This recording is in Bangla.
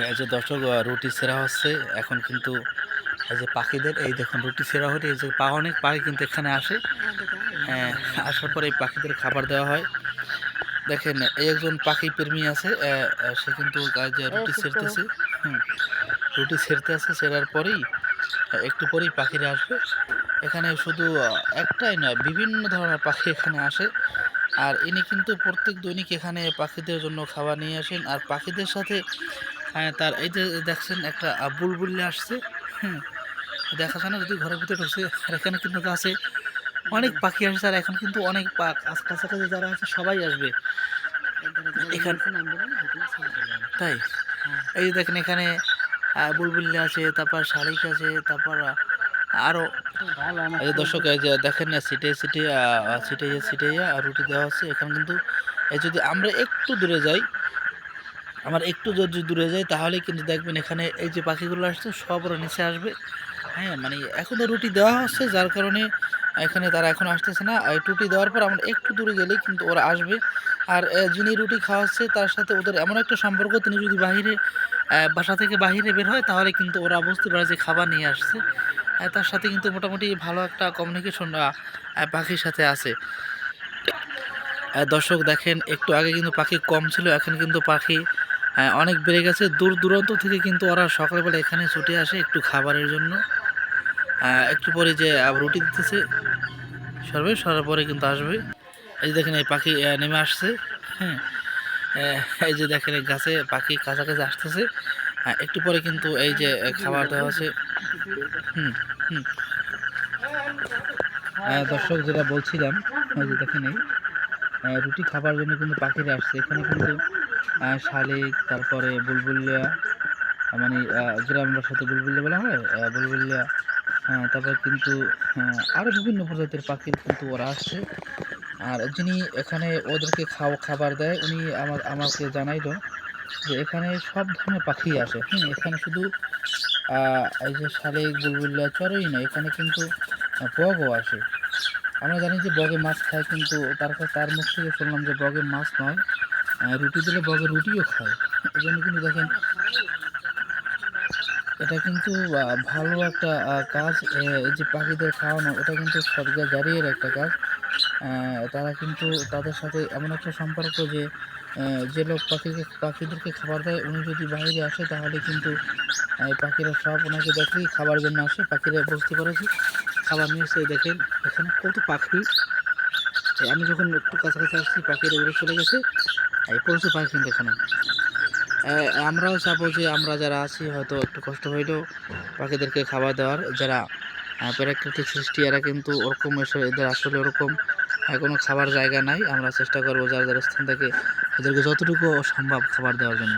এই যে দর্শক রুটি সেরা হচ্ছে। এখন কিন্তু এই যে পাখিদের, এই দেখুন রুটি সেরা হলে এই যে পা, অনেক পাখি কিন্তু এখানে আসে। হ্যাঁ আসার পরে এই পাখিদের খাবার দেওয়া হয়। দেখেন, এই একজন পাখি প্রেমী আছে সে কিন্তু রুটি হুম, রুটি ছেড়তে আছে, ছেড়ার পরেই একটু পরেই পাখিরা আসবে। এখানে শুধু একটাই নয়, বিভিন্ন ধরনের পাখি এখানে আসে। আর ইনি কিন্তু প্রত্যেক দৈনিক এখানে পাখিদের জন্য খাবার নিয়ে আসেন। আর পাখিদের সাথে তার এই যে দেখছেন একটা আহ, বুলবুলি আসছে। হুম দেখা যায় না যদি ঘরের ভিতরে ঢুকছে আর এখানে কিন্তু আছে অনেক পাখি আসছে আর এখন কিন্তু অনেক পা- কাছ- কাছাকাছি যারা আছে সবাই আসবে। এখান- তাই? এই যে দেখেন এখানে বুলবুল্লি আছে তারপর শালিক আছে তারপর আরও এই দর্শক এই যে দেখেন না সিটে সিটে সিটে সিটে রুটি দেওয়া হচ্ছে। এখানে কিন্তু এই যদি আমরা একটু দূরে যাই আমার একটু যদি দূরে যাই তাহলে কিন্তু দেখবেন এখানে এই যে পাখিগুলো আসছে, সব ওরা নিচে আসবে। হ্যাঁ মানে এখন তো রুটি দেওয়া হচ্ছে, যার কারণে এখানে তারা এখন আসতেছে না। রুটি দেওয়ার পর আমরা একটু দূরে গেলেই কিন্তু ওরা আসবে। আর যিনি রুটি খাওয়াচ্ছে, তার সাথে ওদের এমন একটা সম্পর্ক, তিনি যদি বাহিরে বাসা থেকে বাহিরে বের হয়, তাহলে কিন্তু ওরা বুঝতে পারে যে খাবার নিয়ে আসছে। তার সাথে কিন্তু মোটামুটি ভালো একটা কমিউনিকেশন পাখির সাথে আছে। দর্শক দেখেন, একটু আগে কিন্তু পাখি কম ছিল, এখন কিন্তু পাখি অনেক বেড়ে গেছে। দূর দূরান্ত থেকে কিন্তু ওরা সকালবেলা এখানে ছুটে আসে একটু খাবারের জন্য। আহ, একটু পরে যে রুটি দিতেছে সরবে সরার পরে কিন্তু আসবে। এই যে দেখেন এই পাখি নেমে আসছে। হ্যাঁ এই যে দেখেন এই গাছে পাখি কাছাকাছি আসতেছে। আহ, একটু পরে কিন্তু এই যে খাবার দেওয়া আছে। হুম হুম। দর্শক যেটা বলছিলাম দেখেন এই রুটি খাবার জন্য কিন্তু পাখিরা আসছে। এখানে কিন্তু শালিক, তারপরে বুলবুলিয়া মানে গ্রাম ভাষাতে বুলবুলিয়া বলা হয়? বুলবুলিয়া হ্যাঁ তারপর কিন্তু আরও বিভিন্ন প্রজাতির পাখির কিন্তু ওরা আসছে। আর যিনি এখানে ওদেরকে খাওয়া খাবার দেয়, উনি আমার, আমাকে জানাইলো যে এখানে সব ধরনের পাখি আসে। হুম, এখানে শুধু এই যে শালিক, বুলবুলিয়া চড়ই না, এখানে কিন্তু বগও আসে। আমরা জানি যে বগে মাছ খায়, কিন্তু তারপর তার মুখ থেকে শুনলাম যে বগে মাছ নয়। রুটি দিলে বগে রুটিও খায়। এই জন্য কিন্তু দেখেন, এটা কিন্তু ভালো একটা কাজ। এই যে পাখিদের খাওয়ানো এটা কিন্তু সরকার জারিয়ের একটা কাজ। তারা কিন্তু তাদের সাথে এমন একটা সম্পর্ক যে যে লোক পাখিকে, পাখিদেরকে খাবার দেয়, উনি যদি বাইরে আসে, তাহলে কিন্তু পাখিরা সব ওনাকে দেখলেই খাবার জন্য আসে, পাখিরা বুঝতে পারে যে খাবার নিয়ে এসে দেখেন, এখানে কত পাখি। আমি যখন একটু কাছাকাছি আসছি, পাখিরা উড়ে চলে গেছে। এই পশু পাখি কিন্তু এখানে। আমরাও চাবো যে আমরা যারা আছি, হয়তো একটু কষ্ট হইলেও পাখিদেরকে খাবার দেওয়ার, যারা প্রাকৃতিক সৃষ্টি, এরা কিন্তু ওরকম এসে, এদের আসলে ওরকম কোনো খাবার জায়গা নাই। আমরা চেষ্টা করব যার যার স্থান থেকে এদেরকে যতটুকু সম্ভব খাবার দেওয়ার জন্য।